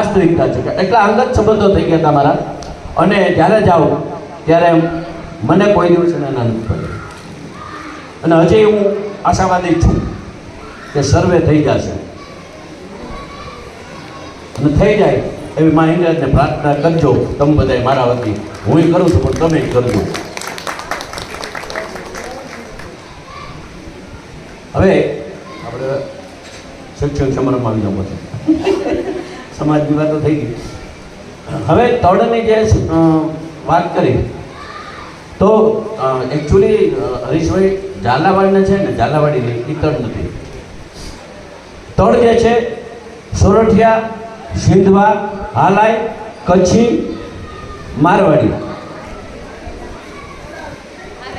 વાસ્તવિકતા છે એટલા અંગત સંબંધો થઈ ગયા તમારા. અને જ્યારે જાઓ, ત્યારે મને કોઈ દિવસ એને નાનું પડે. અને હજી હું આશાવાદી છું કે સર્વે થઈ જશે. અને થઈ જાય એવી મા ઇંગ્રેજને પ્રાર્થના કરજો, તમે બધાય મારા વતી, હું કરું છું, પણ તમે કરજો. હવે આપણે શિક્ષણ સમારંભમાં આવી જવું સમાજની વાતો થઈ ગઈ હવે તળની જે વાત કરી તો એકચ્યુઅલી હરીશભાઈ ઝાલાવાડીને છે ને ઝાલાવાડીની એ તળ નથી. તળ જે છે, સોરઠિયા સિંધવા હાલાઈ, કચ્છી, મારવાડી.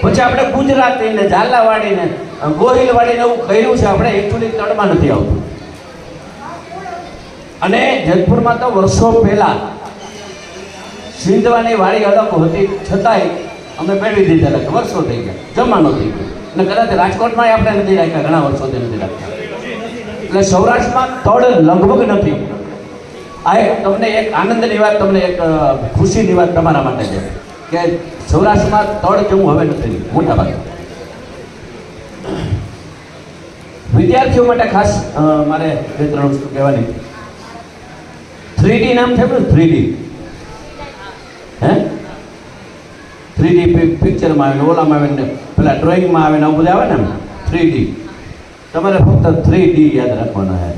પછી આપણે ગુજરાતીને, ઝાલાવાડીને ઝાલાવાડી ને ગોહિલવાડી ને એવું કહ્યું છે, આપણે એકચ્યુઅલી તળમાં નથી આવતું. અને જેતપુરમાં તો વર્ષો પહેલા સિંધવાની વાળી અલગ હતી. છતાંય અમે પહેરી દીધેલા વર્ષો થઈ ગયા. જમાનો થઈ ગયો. અને કદાચ રાજકોટમાં આપણે નથી રાખ્યા, ઘણા વર્ષોથી નથી રાખ્યા. એટલે સૌરાષ્ટ્રમાં તળ લગભગ નથી. આ એક તમને એક આનંદની વાત, તમને એક ખુશીની વાત તમારા માટે છે કે સૌરાષ્ટ્રમાં તળ જેવું હવે નથી. મોટા ભાગે. વિદ્યાર્થીઓ માટે ખાસ મારે બે ત્રણ વસ્તુ કહેવાની. થ્રી નામ છે ને થ્રી હે થ્રી ડી પિક્ચરમાં આવે ને ઓલામાં આવે ને પેલા ડ્રોઈંગમાં આવે ને આવું બધા આવે ને થ્રી ડી તમારે ફક્ત થ્રી ડી યાદ રાખવાના છે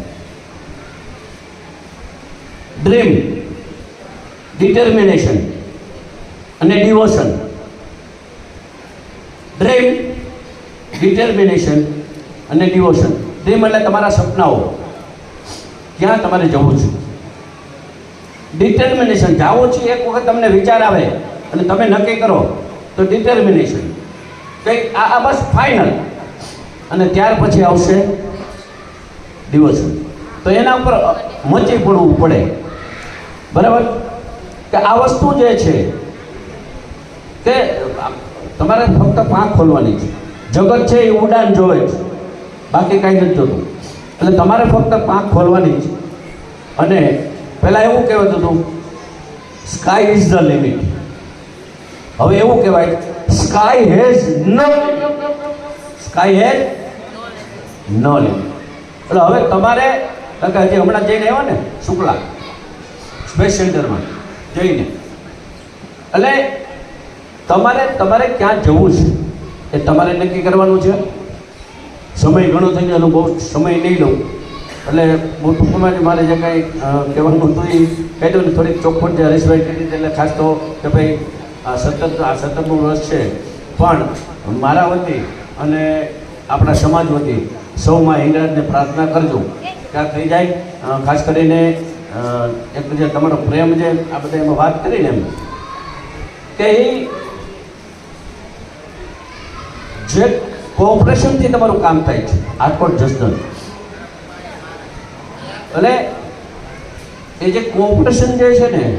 ડ્રીમ ડિટર્મિનેશન અને ડિવોશન ડ્રીમ ડિટર્મિનેશન અને ડિવોશન ડ્રીમ એટલે તમારા સપનાઓ ક્યાં તમારે જવું છે ડિટર્મિનેશન જાઓ છો, એક વખત તમને વિચાર આવે અને તમે નક્કી કરો, તો ડિટર્મિનેશન કંઈક આ આ બસ ફાઇનલ અને ત્યાર પછી આવશે દિવસ. તો એના ઉપર મચી પડવું પડે. બરાબર? કે આ વસ્તુ જે છે તે તમારે ફક્ત પાંખ ખોલવાની છે. જગત છે એ ઉડાન જોવે છે. બાકી કાંઈ નથી જોતું. એટલે તમારે ફક્ત પાંખ ખોલવાની છે. અને પહેલાં એવું કહેવાતું હતું સ્કાય ઇઝ ધ લિમિટ હવે એવું કહેવાય sky has no sky has no limit એટલે હવે તમારે હજી હમણાં જઈને આવ્યા ને, શુક્લા સ્પેસ સેન્ટરમાં જઈને. એટલે તમારે તમારે ક્યાં જવું છે? એ તમારે નક્કી કરવાનું છે. સમય ઘણો થઈ ગયો બહુ સમય નહીં લઉં. એટલે બહુ ટૂંકમાં જ મારે જે કાંઈ કહેવાનું હતું એ કહી દઉં ને થોડીક ચોખવટ જે હરીશભાઈ કીધી એટલે ખાસ તો કે ભાઈ સતત, આ સતતનું રસ છે. પણ મારા વતી અને આપણા સમાજ વતી સૌમાં હિંગરાજને પ્રાર્થના કરજો કે આ થઈ જાય. ખાસ કરીને એક જે તમારો પ્રેમ જે આ બધા એમાં વાત કરીને એમ. કે એ જે કોઓપરેશનથી તમારું કામ થાય છે. આટકોટ જસદન એટલે એ જે કોઓપરેશન જે છે ને